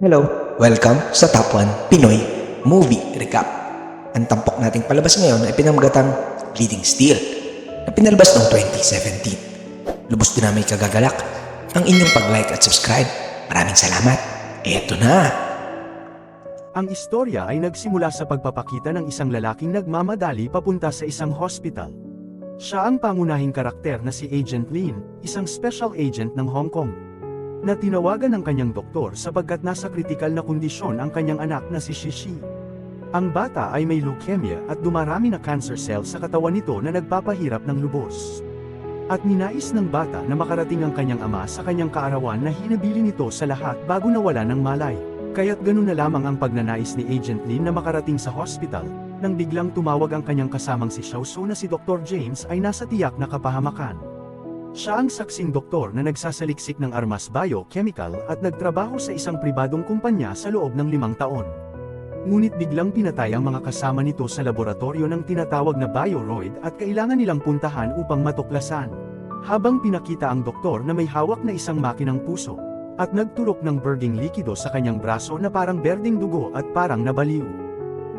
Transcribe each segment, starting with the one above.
Hello, welcome sa Top 1 Pinoy Movie Recap. Ang tampok nating palabas ngayon ay pinamagatang Bleeding Steel na pinalabas noong 2017. Lubos din namin kagagalak ang inyong pag-like at subscribe. Maraming salamat. Eto na! Ang istorya ay nagsimula sa pagpapakita ng isang lalaking nagmamadali papunta sa isang hospital. Siya ang pangunahing karakter na si Agent Lin, isang special agent ng Hong Kong. Na tinawagan ng kanyang doktor sapagkat nasa kritikal na kondisyon ang kanyang anak na si Shishi. Ang bata ay may leukemia at dumarami na cancer cells sa katawan nito na nagpapahirap ng lubos. At ninais ng bata na makarating ang kanyang ama sa kanyang kaarawan na hinabili nito sa lahat bago nawala ng malay. Kaya't ganun na lamang ang pagnanais ni Agent Lin na makarating sa hospital, nang biglang tumawag ang kanyang kasamang si Xiao Su na si Dr. James ay nasa tiyak na kapahamakan. Siya ang saksing doktor na nagsasaliksik ng armas biochemical at nagtrabaho sa isang pribadong kumpanya sa loob ng limang taon. Ngunit biglang pinatay ang mga kasama nito sa laboratorio ng tinatawag na bioroid at kailangan nilang puntahan upang matuklasan. Habang pinakita ang doktor na may hawak na isang makinang puso, at nagturok ng berding likido sa kanyang braso na parang berding dugo at parang nabaliw.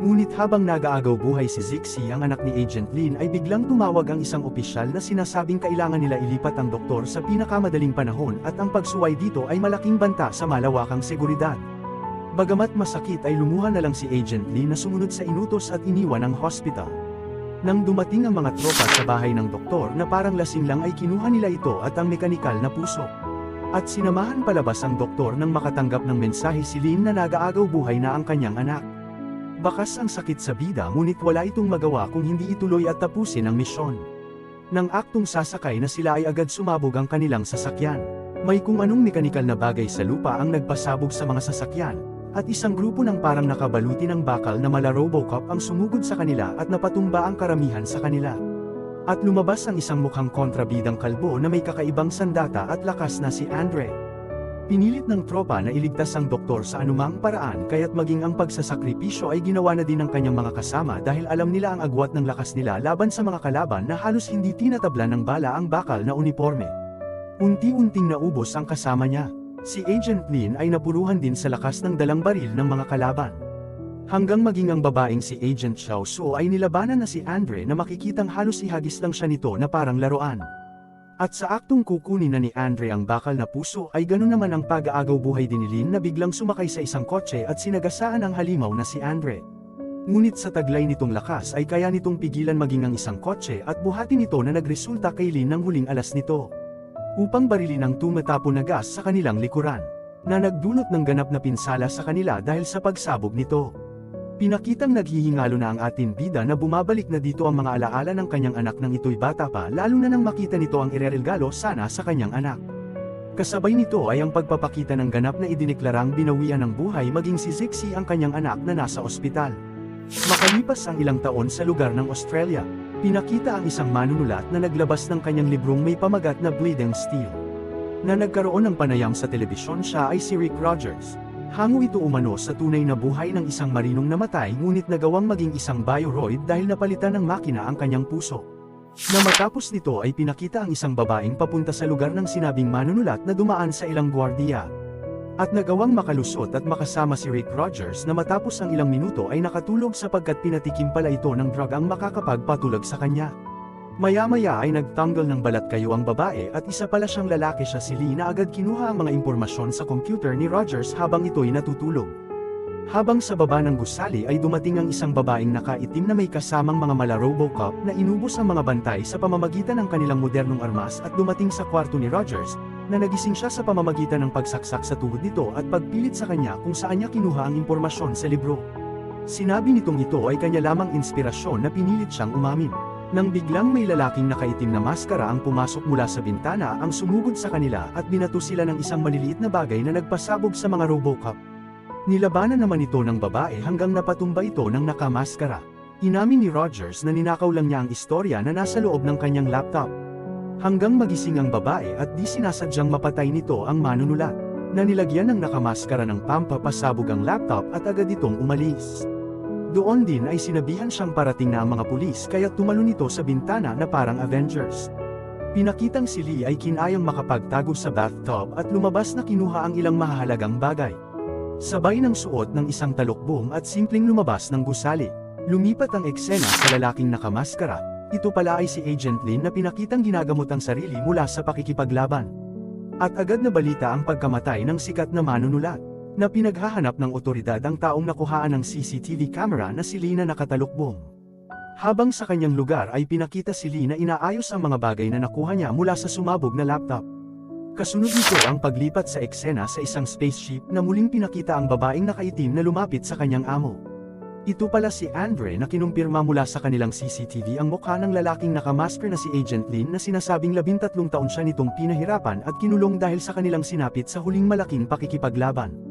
Ngunit habang nagaagaw buhay si Zixi ang anak ni Agent Lin ay biglang tumawag ang isang opisyal na sinasabing kailangan nila ilipat ang doktor sa pinakamadaling panahon at ang pagsuway dito ay malaking banta sa malawakang seguridad. Bagamat masakit ay lumuha na lang si Agent Lin na sumunod sa inutos at iniwan ang hospital. Nang dumating ang mga tropa sa bahay ng doktor na parang lasing lang ay kinuha nila ito at ang mekanikal na puso. At sinamahan palabas ang doktor nang makatanggap ng mensahe si Lin na nagaagaw buhay na ang kanyang anak. Bakas ang sakit sa bida ngunit wala itong magawa kung hindi ituloy at tapusin ang misyon. Nang aktong sasakay na sila ay agad sumabog ang kanilang sasakyan. May kung anong mekanikal na bagay sa lupa ang nagpasabog sa mga sasakyan, at isang grupo ng parang nakabaluti ng bakal na mala Robocop ang sumugod sa kanila at napatumba ang karamihan sa kanila. At lumabas ang isang mukhang kontrabidang kalbo na may kakaibang sandata at lakas na si Andre. Pinilit ng tropa na iligtas ang doktor sa anumang paraan kaya't maging ang pagsasakripisyo ay ginawa na din ng kanyang mga kasama dahil alam nila ang agwat ng lakas nila laban sa mga kalaban na halos hindi tinatabla ng bala ang bakal na uniforme. Unti-unting naubos ang kasama niya. Si Agent Lin ay napuruhan din sa lakas ng dalang baril ng mga kalaban. Hanggang maging ang babaeng si Agent Xiao Su ay nilabanan na si Andre na makikitang halos ihagis lang siya nito na parang laruan. At sa aktong kukunin na ni Andre ang bakal na puso ay ganun naman ang pag-aagaw buhay din ni Lin na biglang sumakay sa isang kotse at sinagasaan ang halimaw na si Andre. Ngunit sa taglay nitong lakas ay kaya nitong pigilan maging ang isang kotse at buhatin ito na nagresulta kay Lin ng huling alas nito. Upang barilin ang tumatapon na gas sa kanilang likuran, na nagdulot ng ganap na pinsala sa kanila dahil sa pagsabog nito. Pinakitang naghihingalo na ang ating bida na bumabalik na dito ang mga alaala ng kanyang anak nang ito'y bata pa lalo na nang makita nito ang irerelgalo sana sa kanyang anak. Kasabay nito ay ang pagpapakita ng ganap na idineklarang binawian ng buhay maging si Zixi ang kanyang anak na nasa ospital. Makalipas ang ilang taon sa lugar ng Australia, pinakita ang isang manunulat na naglabas ng kanyang librong may pamagat na Bleeding Steel. Na nagkaroon ng panayam sa telebisyon siya ay si Rick Rogers, Hango ito umano sa tunay na buhay ng isang marinong namatay ngunit nagawang maging isang bioroid dahil napalitan ng makina ang kanyang puso. Na matapos nito ay pinakita ang isang babaeng papunta sa lugar ng sinabing manunulat na dumaan sa ilang gwardiya. At nagawang makalusot at makasama si Rick Rogers na matapos ang ilang minuto ay nakatulog sapagkat pinatikim pala ito ng drug ang makakapagpatulog sa kanya. Maya-maya ay nagtanggal ng balat kayo ang babae at isa pala siyang lalaki siya si Lee na agad kinuha ang mga impormasyon sa computer ni Rogers habang ito'y natutulog. Habang sa baba ng gusali ay dumating ang isang babaeng nakaitim na may kasamang mga mala Robocop na inubos ang mga bantay sa pamamagitan ng kanilang modernong armas at dumating sa kwarto ni Rogers, na nagising siya sa pamamagitan ng pagsaksak sa tuhod nito at pagpilit sa kanya kung saan niya kinuha ang impormasyon sa libro. Sinabi nitong ito ay kanya lamang inspirasyon na pinilit siyang umamin. Nang biglang may lalaking nakaitim na maskara ang pumasok mula sa bintana ang sumugod sa kanila at binato sila ng isang maliliit na bagay na nagpasabog sa mga Robocop. Nilabanan naman ito ng babae hanggang napatumba ito ng nakamaskara. Inamin ni Rogers na ninakaw lang niya ang istorya na nasa loob ng kanyang laptop. Hanggang magising ang babae at di sinasadyang mapatay nito ang manunulat, na nilagyan ng nakamaskara ng pampapasabog ang laptop at agad itong umalis. Doon din ay sinabihan siyang parating na ang mga pulis kaya tumalon ito sa bintana na parang Avengers. Pinakitang si Lee ay kinayang makapagtago sa bathtub at lumabas na kinuha ang ilang mahahalagang bagay. Sabay ng suot ng isang talukbong at simpleng lumabas ng gusali. Lumipat ang eksena sa lalaking nakamaskara. Ito pala ay si Agent Lin na pinakitang ginagamot ang sarili mula sa pakikipaglaban. At agad na balita ang pagkamatay ng sikat na manunulat, na pinaghahanap ng otoridad ang taong nakuhaan ng CCTV camera na si Lee na nakatalukbong. Habang sa kanyang lugar ay pinakita si Lee na inaayos ang mga bagay na nakuha niya mula sa sumabog na laptop. Kasunod nito ang paglipat sa eksena sa isang spaceship na muling pinakita ang babaeng nakaitim na lumapit sa kanyang amo. Ito pala si Andre na kinumpirma mula sa kanilang CCTV ang mukha ng lalaking nakamasker na si Agent Lin na sinasabing labintatlong taon siya nitong pinahirapan at kinulong dahil sa kanilang sinapit sa huling malaking pakikipaglaban.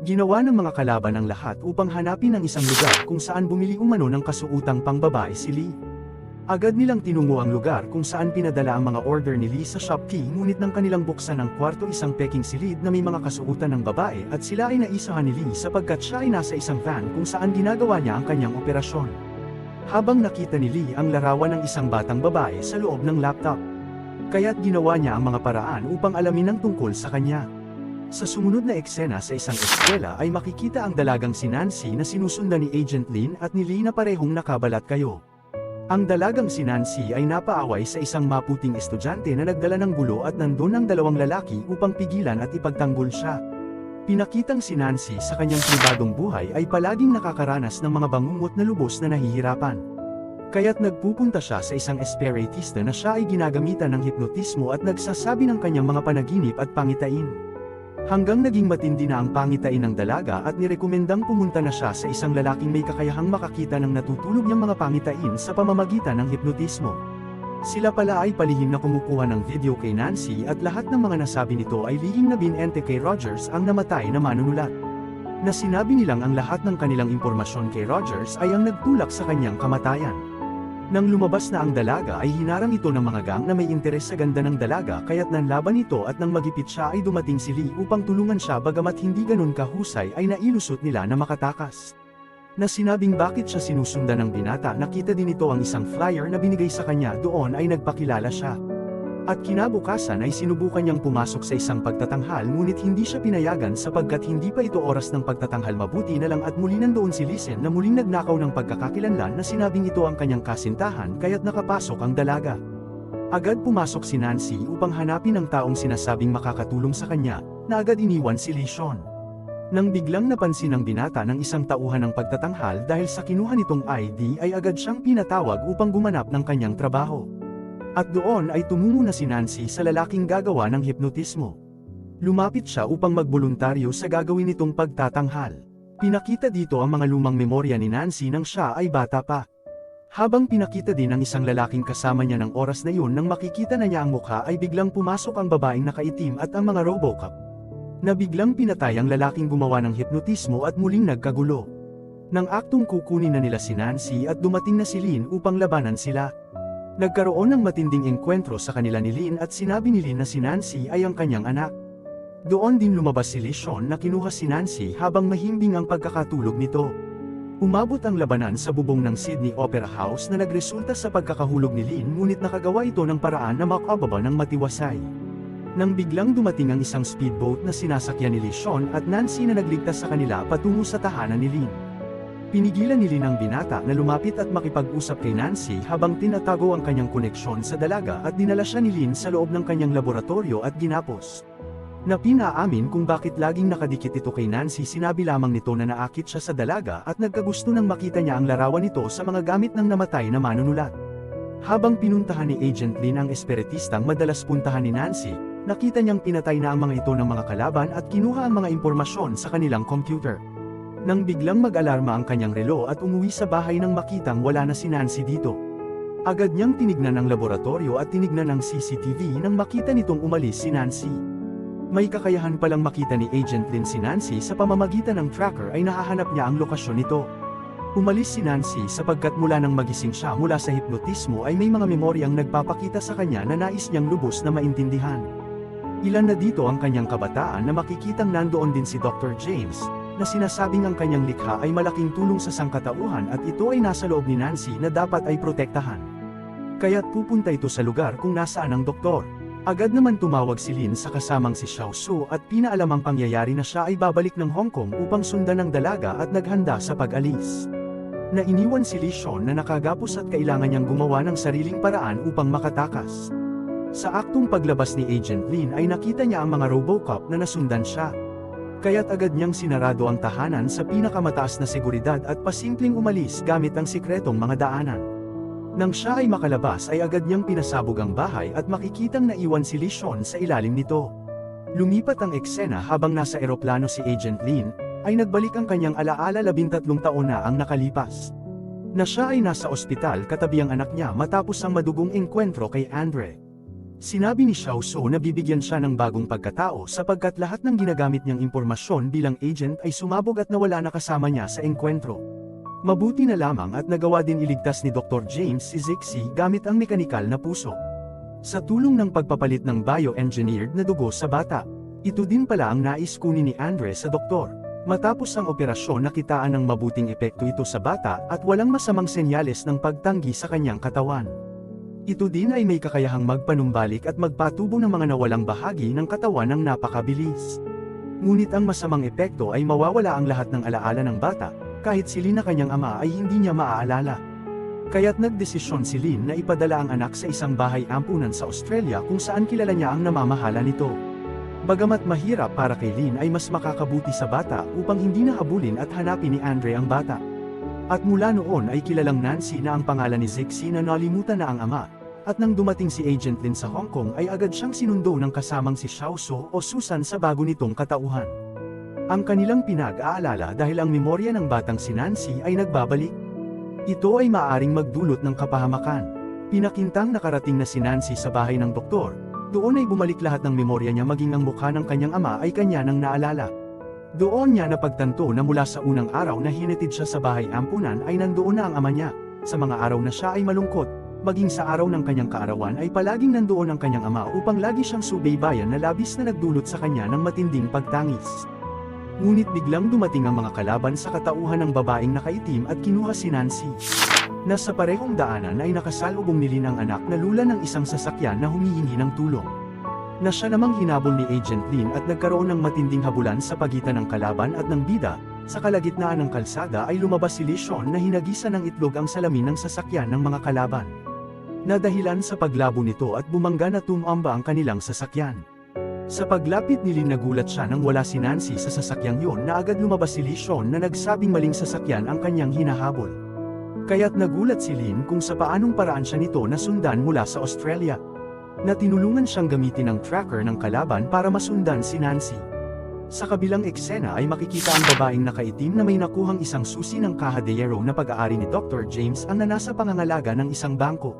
Ginawa ng mga kalaban ang lahat upang hanapin ang isang lugar kung saan bumili umano ng kasuutang pangbabae si Lee. Agad nilang tinungo ang lugar kung saan pinadala ang mga order ni Lee sa Shopkey ngunit nang kanilang buksan ang kwarto isang peking silid na may mga kasuutan ng babae at sila ay naisahan ni Lee sapagkat siya ay nasa isang van kung saan ginagawa niya ang kanyang operasyon. Habang nakita ni Lee ang larawan ng isang batang babae sa loob ng laptop. Kaya't ginawa niya ang mga paraan upang alamin ang tungkol sa kanya. Sa sumunod na eksena sa isang eskwela ay makikita ang dalagang si Nancy na sinusundan ni Agent Lin at ni Lee na parehong nakabalat kayo. Ang dalagang si Nancy ay napaaway sa isang maputing estudyante na nagdala ng gulo at nandun ang dalawang lalaki upang pigilan at ipagtanggol siya. Pinakitang si Nancy sa kanyang pribadong buhay ay palaging nakakaranas ng mga bangungot na lubos na nahihirapan. Kaya't nagpupunta siya sa isang espiritista na siya ay ginagamitan ng hipnotismo at nagsasabi ng kanyang mga panaginip at pangitain. Hanggang naging matindi na ang pangitain ng dalaga at nirekomendang pumunta na siya sa isang lalaking may kakayahang makakita ng natutulog niyang mga pangitain sa pamamagitan ng hipnotismo. Sila pala ay palihim na kumukuha ng video kay Nancy at lahat ng mga nasabi nito ay lihim na binente kay Rogers ang namatay na manunulat. Na sinabi nilang ang lahat ng kanilang impormasyon kay Rogers ay ang nagtulak sa kanyang kamatayan. Nang lumabas na ang dalaga ay hinarang ito ng mga gang na may interes sa ganda ng dalaga kaya't nanlaban ito at nang magipit siya ay dumating si Lee upang tulungan siya bagamat hindi ganun kahusay ay nailusot nila na makatakas. Na sinabing bakit siya sinusundan ng binata nakita din ito ang isang flyer na binigay sa kanya doon ay nagpakilala siya. At kinabukasan ay sinubukan niyang pumasok sa isang pagtatanghal ngunit hindi siya pinayagan sapagkat hindi pa ito oras ng pagtatanghal mabuti na lang at muli nandoon si Lisen na muling nagnakaw ng pagkakakilanlan na sinabing ito ang kanyang kasintahan kaya't nakapasok ang dalaga. Agad pumasok si Nancy upang hanapin ang taong sinasabing makakatulong sa kanya, na agad iniwan si Lishon. Nang biglang napansin ng binata ng isang tauhan ng pagtatanghal dahil sa kinuha nitong ID ay agad siyang pinatawag upang gumanap ng kanyang trabaho. At doon ay tumungo na si Nancy sa lalaking gagawa ng hipnotismo. Lumapit siya upang magboluntaryo sa gagawin nitong pagtatanghal. Pinakita dito ang mga lumang memorya ni Nancy nang siya ay bata pa. Habang pinakita din ng isang lalaking kasama niya ng oras na yun nang makikita na niya ang mukha ay biglang pumasok ang babaeng nakaitim at ang mga Robocop. Na biglang pinatay ang lalaking gumawa ng hipnotismo at muling nagkagulo. Nang aktong kukunin na nila si Nancy at dumating na si Lin upang labanan sila. Nagkaroon ng matinding engkwentro sa kanila ni Lin at sinabi ni Lin na si Nancy ay ang kanyang anak. Doon din lumabas si Lishon na kinuha si Nancy habang mahimbing ang pagkakatulog nito. Umabot ang labanan sa bubong ng Sydney Opera House na nagresulta sa pagkakahulog ni Lin ngunit nakagawa ito ng paraan na makababa ng matiwasay. Nang biglang dumating ang isang speedboat na sinasakyan ni Lishon at Nancy na nagligtas sa kanila patungo sa tahanan ni Lin. Pinigilan ni Lin ang binata na lumapit at makipag-usap kay Nancy habang tinatago ang kanyang koneksyon sa dalaga at dinala siya ni Lin sa loob ng kanyang laboratorio at ginapos. Na pinaamin kung bakit laging nakadikit ito kay Nancy sinabi lamang nito na naakit siya sa dalaga at nagkagusto nang makita niya ang larawan nito sa mga gamit ng namatay na manunulat. Habang pinuntahan ni Agent Lin ang espiritistang madalas puntahan ni Nancy, nakita niyang pinatay na ang mga ito ng mga kalaban at kinuha ang mga impormasyon sa kanilang computer. Nang biglang mag-alarma ang kanyang relo at umuwi sa bahay nang makitang wala na si Nancy dito. Agad niyang tinignan ang laboratorio at tinignan ang CCTV nang makita nitong umalis si Nancy. May kakayahan palang makita ni Agent Lin si Nancy sa pamamagitan ng tracker ay nahahanap niya ang lokasyon nito. Umalis si Nancy sapagkat mula nang magising siya mula sa hipnotismo ay may mga memoryang nagpapakita sa kanya na nais niyang lubos na maintindihan. Ilan na dito ang kanyang kabataan na makikitang nandoon din si Dr. James, na sinasabing ang kanyang likha ay malaking tulong sa sangkatauhan at ito ay nasa loob ni Nancy na dapat ay protektahan. Kaya't pupunta ito sa lugar kung nasaan ang doktor. Agad naman tumawag si Lin sa kasamang si Xiao Su at pinaalam ang pangyayari na siya ay babalik ng Hong Kong upang sundan ng dalaga at naghanda sa pag-alis. Nainiwan si Li Shon na nakagapos at kailangan niyang gumawa ng sariling paraan upang makatakas. Sa aktong paglabas ni Agent Lin ay nakita niya ang mga Robocop na nasundan siya. Kaya't agad niyang sinarado ang tahanan sa pinakamataas na seguridad at pasimpleng umalis gamit ang sikretong mga daanan. Nang siya ay makalabas ay agad niyang pinasabog ang bahay at makikitang naiwan si Li Shon sa ilalim nito. Lumipat ang eksena habang nasa eroplano si Agent Lin, ay nagbalik ang kanyang alaala labintatlong taon na ang nakalipas. Na siya ay nasa ospital katabi ang anak niya matapos ang madugong engkwentro kay Andre. Sinabi ni Xiao Su na bibigyan siya ng bagong pagkatao sapagkat lahat ng ginagamit niyang impormasyon bilang agent ay sumabog at nawala na kasama niya sa engkwentro. Mabuti na lamang at nagawa din iligtas ni Dr. James si Zixi gamit ang mekanikal na puso. Sa tulong ng pagpapalit ng bioengineered na dugo sa bata, ito din pala ang nais kunin ni Andre sa doktor. Matapos ang operasyon nakitaan ng mabuting epekto ito sa bata at walang masamang senyales ng pagtanggi sa kanyang katawan. Ito din ay may kakayahang magpanumbalik at magpatubo ng mga nawalang bahagi ng katawan ng napakabilis. Ngunit ang masamang epekto ay mawawala ang lahat ng alaala ng bata, kahit si Lin na kanyang ama ay hindi niya maaalala. Kaya't nagdesisyon si Lin na ipadala ang anak sa isang bahay ampunan sa Australia kung saan kilala niya ang namamahala nito. Bagamat mahirap para kay Lin ay mas makakabuti sa bata upang hindi na habulin at hanapin ni Andre ang bata. At mula noon ay kilalang Nancy na ang pangalan ni Zixi na nalimutan na ang ama, at nang dumating si Agent Lin sa Hong Kong ay agad siyang sinundo ng kasamang si Xiao Su o Susan sa bago nitong katauhan. Ang kanilang pinag-aalala dahil ang memorya ng batang si Nancy ay nagbabalik. Ito ay maaring magdulot ng kapahamakan. Pinakintang nakarating na si Nancy sa bahay ng doktor, doon ay bumalik lahat ng memorya niya maging ang mukha ng kanyang ama ay kanya nang naalala. Doon niya napagtanto na mula sa unang araw na hinatid siya sa bahay ampunan ay nandoon na ang ama niya. Sa mga araw na siya ay malungkot, maging sa araw ng kanyang kaarawan ay palaging nandoon ang kanyang ama upang lagi siyang subaybayan na labis na nagdulot sa kanya ng matinding pagtangis. Ngunit biglang dumating ang mga kalaban sa katauhan ng babaeng nakaitim at kinuha si Nancy. Nasa parehong daanan ay nakasalubong ni Lin ang anak na lula ng isang sasakyan na humihingi ng tulong. Na siya namang hinabol ni Agent Lin at nagkaroon ng matinding habulan sa pagitan ng kalaban at ng bida, sa kalagitnaan ng kalsada ay lumabas si Li Shon na hinagisa ng itlog ang salamin ng sasakyan ng mga kalaban. Nadahilan sa paglabo nito at bumangga na tumamba ang kanilang sasakyan. Sa paglapit ni Lin nagulat siya nang wala si Nancy sa sasakyang yon na agad lumabas si Li Shon na nagsabing maling sasakyan ang kanyang hinahabol. Kaya't nagulat si Lin kung sa paanong paraan siya nito nasundan mula sa Australia. Na tinulungan siyang gamitin ang tracker ng kalaban para masundan si Nancy. Sa kabilang eksena ay makikita ang babaeng nakaitim na may nakuhang isang susi ng Caja de Hierro na pag-aari ni Dr. James ang nanasa pangangalaga ng isang bangko.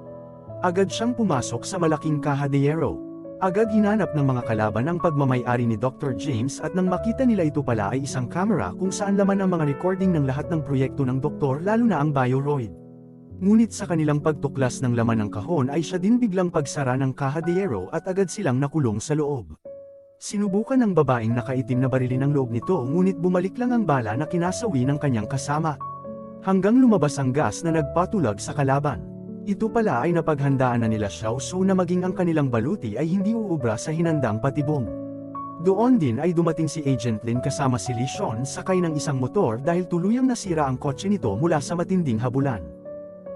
Agad siyang pumasok sa malaking Caja de Hierro. Agad hinanap ng mga kalaban ang pagmamayari ni Dr. James at nang makita nila ito pala ay isang camera kung saan laman ang mga recording ng lahat ng proyekto ng doktor lalo na ang Bioroid. Ngunit sa kanilang pagtuklas ng laman ng kahon ay siya din biglang pagsara ng Caja de Hierro at agad silang nakulong sa loob. Sinubukan ng babaeng nakaitim na barilin ang loob nito ngunit bumalik lang ang bala na kinasawi ng kanyang kasama. Hanggang lumabas ang gas na nagpatulag sa kalaban. Ito pala ay napaghandaan na nila Xiao Su na maging ang kanilang baluti ay hindi uubra sa hinandang patibong. Doon din ay dumating si Agent Lin kasama si Li Shon sakay ng isang motor dahil tuluyang nasira ang kotse nito mula sa matinding habulan.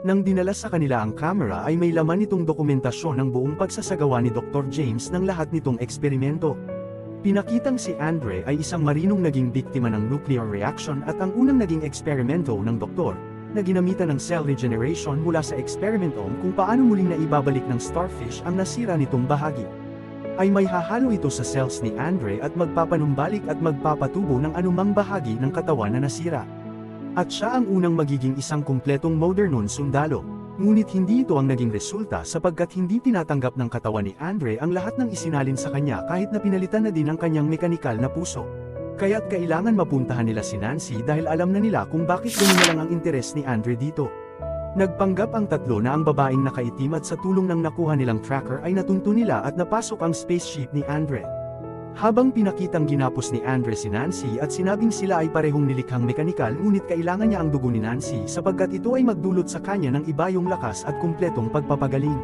Nang dinala sa kanila ang camera ay may laman itong dokumentasyon ng buong pagsasagawa ni Dr. James ng lahat nitong eksperimento. Pinakitang si Andre ay isang marinong naging biktima ng nuclear reaction at ang unang naging eksperimento ng doktor, na ginamitan ng cell regeneration mula sa eksperimentong kung paano muling naibabalik ng starfish ang nasira nitong bahagi. Ay may hahalo ito sa cells ni Andre at magpapanumbalik at magpapatubo ng anumang bahagi ng katawan na nasira. At siya ang unang magiging isang kumpletong modernon sundalo. Ngunit hindi ito ang naging resulta sapagkat hindi tinatanggap ng katawan ni Andre ang lahat ng isinalin sa kanya kahit na pinalitan na din ang kanyang mekanikal na puso. Kaya't kailangan mapuntahan nila si Nancy dahil alam na nila kung bakit ganun na lang ang interes ni Andre dito. Nagpanggap ang tatlo na ang babaeng nakaitim at sa tulong ng nakuha nilang tracker ay natunto nila at napasok ang spaceship ni Andre. Habang pinakitang ginapos ni Andre si Nancy at sinabing sila ay parehong nilikhang mekanikal ngunit kailangan niya ang dugo ni Nancy sapagkat ito ay magdulot sa kanya ng iba yung lakas at kumpletong pagpapagaling.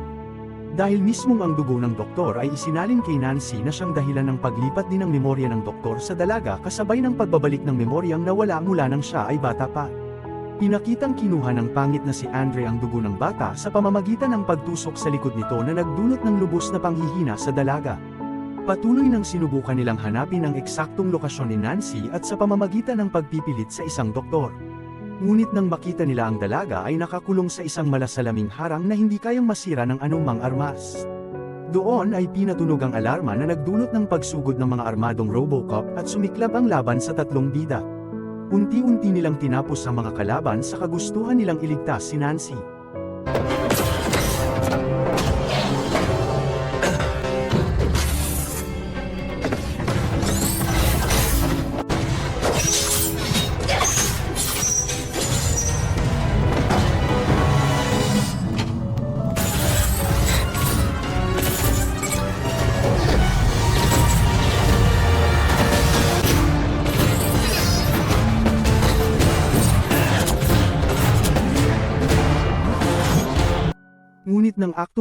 Dahil mismong ang dugo ng doktor ay isinalin kay Nancy na siyang dahilan ng paglipat din ng memorya ng doktor sa dalaga kasabay ng pagbabalik ng memoryang nawala mula nang siya ay bata pa. Pinakitang kinuha ng pangit na si Andre ang dugo ng bata sa pamamagitan ng pagtusok sa likod nito na nagdulot ng lubos na panghihina sa dalaga. Patuloy nang sinubukan nilang hanapin ang eksaktong lokasyon ni Nancy at sa pamamagitan ng pagpipilit sa isang doktor. Ngunit nang makita nila ang dalaga ay nakakulong sa isang malasalaming harang na hindi kayang masira ng anumang armas. Doon ay pinatunog ang alarma na nagdulot ng pagsugod ng mga armadong Robocop at sumiklab ang laban sa tatlong bida. Unti-unti nilang tinapos ang mga kalaban sa kagustuhan nilang iligtas si Nancy.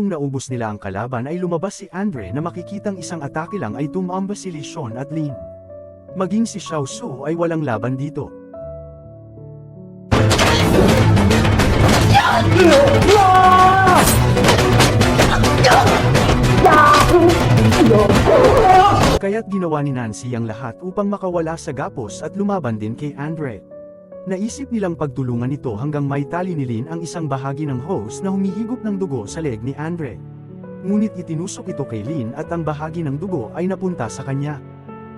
Aktong naubos nila ang kalaban ay lumabas si Andre na makikitang isang atake lang ay tumamba si Li Sean at Lin. Maging si Xiao Su ay walang laban dito. Kaya't ginawa ni Nancy ang lahat upang makawala sa gapos at lumaban din kay Andre. Naisip nilang pagtulungan ito hanggang may tali ni Lin ang isang bahagi ng hose na humihigop ng dugo sa leg ni Andre. Ngunit itinusok ito kay Lin at ang bahagi ng dugo ay napunta sa kanya.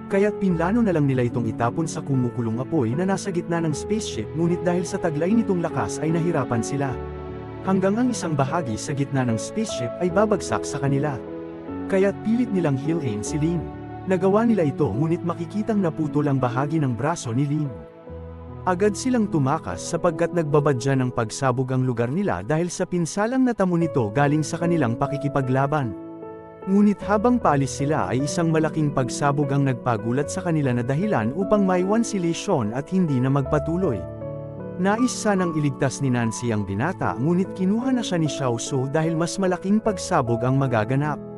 Kaya't pinlano na lang nila itong itapon sa kumukulong apoy na nasa gitna ng spaceship ngunit dahil sa taglay nitong lakas ay nahirapan sila. Hanggang ang isang bahagi sa gitna ng spaceship ay babagsak sa kanila. Kaya't pilit nilang heal-aim si Lin. Nagawa nila ito ngunit makikitang naputol ang bahagi ng braso ni Lin. Agad silang tumakas sapagkat nagbabadya ng pagsabog ang lugar nila dahil sa pinsalang natamo nito galing sa kanilang pakikipaglaban. Ngunit habang paalis sila ay isang malaking pagsabog ang nagpagulat sa kanila na dahilan upang maiwan si Sean at hindi na magpatuloy. Nais sanang iligtas ni Nancy ang binata ngunit kinuha na siya ni Xiao Su dahil mas malaking pagsabog ang magaganap.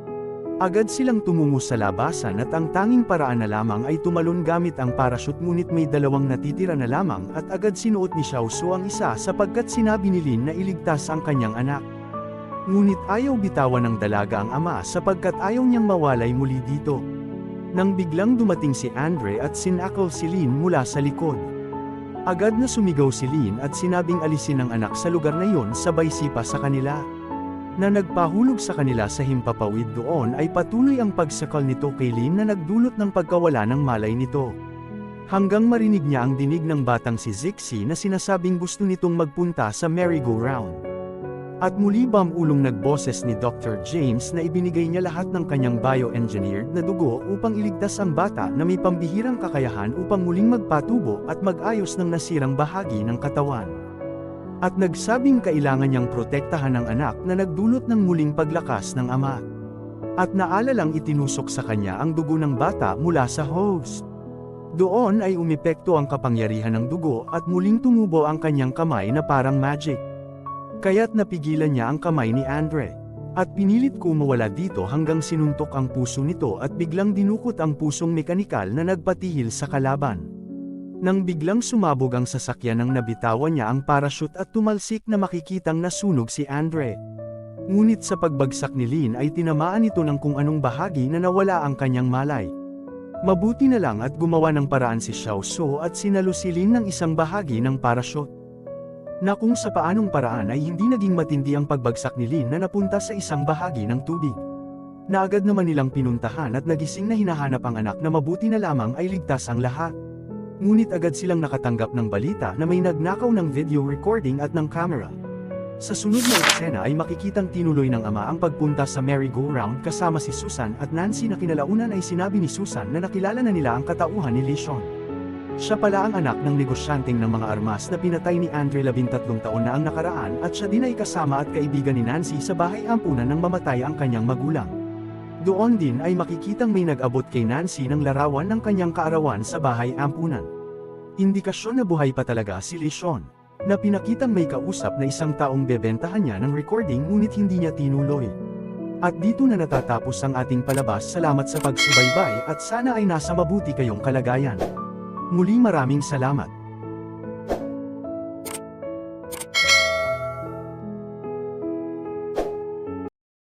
Agad silang tumungo sa labasan at ang tanging paraan na lamang ay tumalon gamit ang parachute ngunit may dalawang natitira na lamang at agad sinuot ni Xiao Su ang isa sapagkat sinabi ni Lin na iligtas ang kanyang anak. Ngunit ayaw bitawan ng dalaga ang ama sapagkat ayaw niyang mawalay muli dito. Nang biglang dumating si Andre at sinakal si Lin mula sa likod. Agad na sumigaw si Lin at sinabing alisin ang anak sa lugar na yon sabay sipa sa kanila na nagpahulog sa kanila sa himpapawid doon ay patuloy ang pagsakal nito kay Lin na nagdulot ng pagkawala ng malay nito. Hanggang marinig niya ang dinig ng batang si Zixi na sinasabing gusto nitong magpunta sa merry-go-round. At muli bamulong nagboses ni Dr. James na ibinigay niya lahat ng kanyang bioengineered na dugo upang iligtas ang bata na may pambihirang kakayahan upang muling magpatubo at mag-ayos ng nasirang bahagi ng katawan at nagsabing kailangan niyang protektahan ang anak na nagdulot ng muling paglakas ng ama. At naalalang itinusok sa kanya ang dugo ng bata mula sa host. Doon ay umepekto ang kapangyarihan ng dugo at muling tumubo ang kanyang kamay na parang magic. Kaya't napigilan niya ang kamay ni Andre. At pinilit ko mawala dito hanggang sinuntok ang puso nito at biglang dinukot ang pusong mekanikal na nagpatihil sa kalaban. Nang biglang sumabog ang sasakyan nang nabitawan niya ang parachute at tumalsik na makikitang nasunog si Andre. Ngunit sa pagbagsak ni Lin ay tinamaan ito ng kung anong bahagi na nawala ang kanyang malay. Mabuti na lang at gumawa ng paraan si Xiao Su at sinalo si Lin ng isang bahagi ng parachute. Na kung sa paanong paraan ay hindi naging matindi ang pagbagsak ni Lin na napunta sa isang bahagi ng tubig. Na agad naman nilang pinuntahan at nagising na hinahanap ang anak na mabuti na lamang ay ligtas ang lahat. Ngunit agad silang nakatanggap ng balita na may nagnakaw ng video recording at ng camera. Sa sunod na eksena ay makikitang tinuloy ng ama ang pagpunta sa merry-go-round kasama si Susan at Nancy na kinalaunan ay sinabi ni Susan na nakilala na nila ang katauhan ni Lishon. Siya pala ang anak ng negosyanteng ng mga armas na pinatay ni Andre 13 taon na ang nakaraan at siya din ay kasama at kaibigan ni Nancy sa bahay ampunan nang mamatay ang kanyang magulang. Doon din ay makikitang may nag-abot kay Nancy ng larawan ng kanyang kaarawan sa bahay ampunan. Indikasyon na buhay pa talaga si Lishon, na pinakitang may kausap na isang taong bebentahan niya ng recording ngunit hindi niya tinuloy. At dito na natatapos ang ating palabas. Salamat sa pagsubaybay at sana ay nasa mabuti kayong kalagayan. Muli maraming salamat.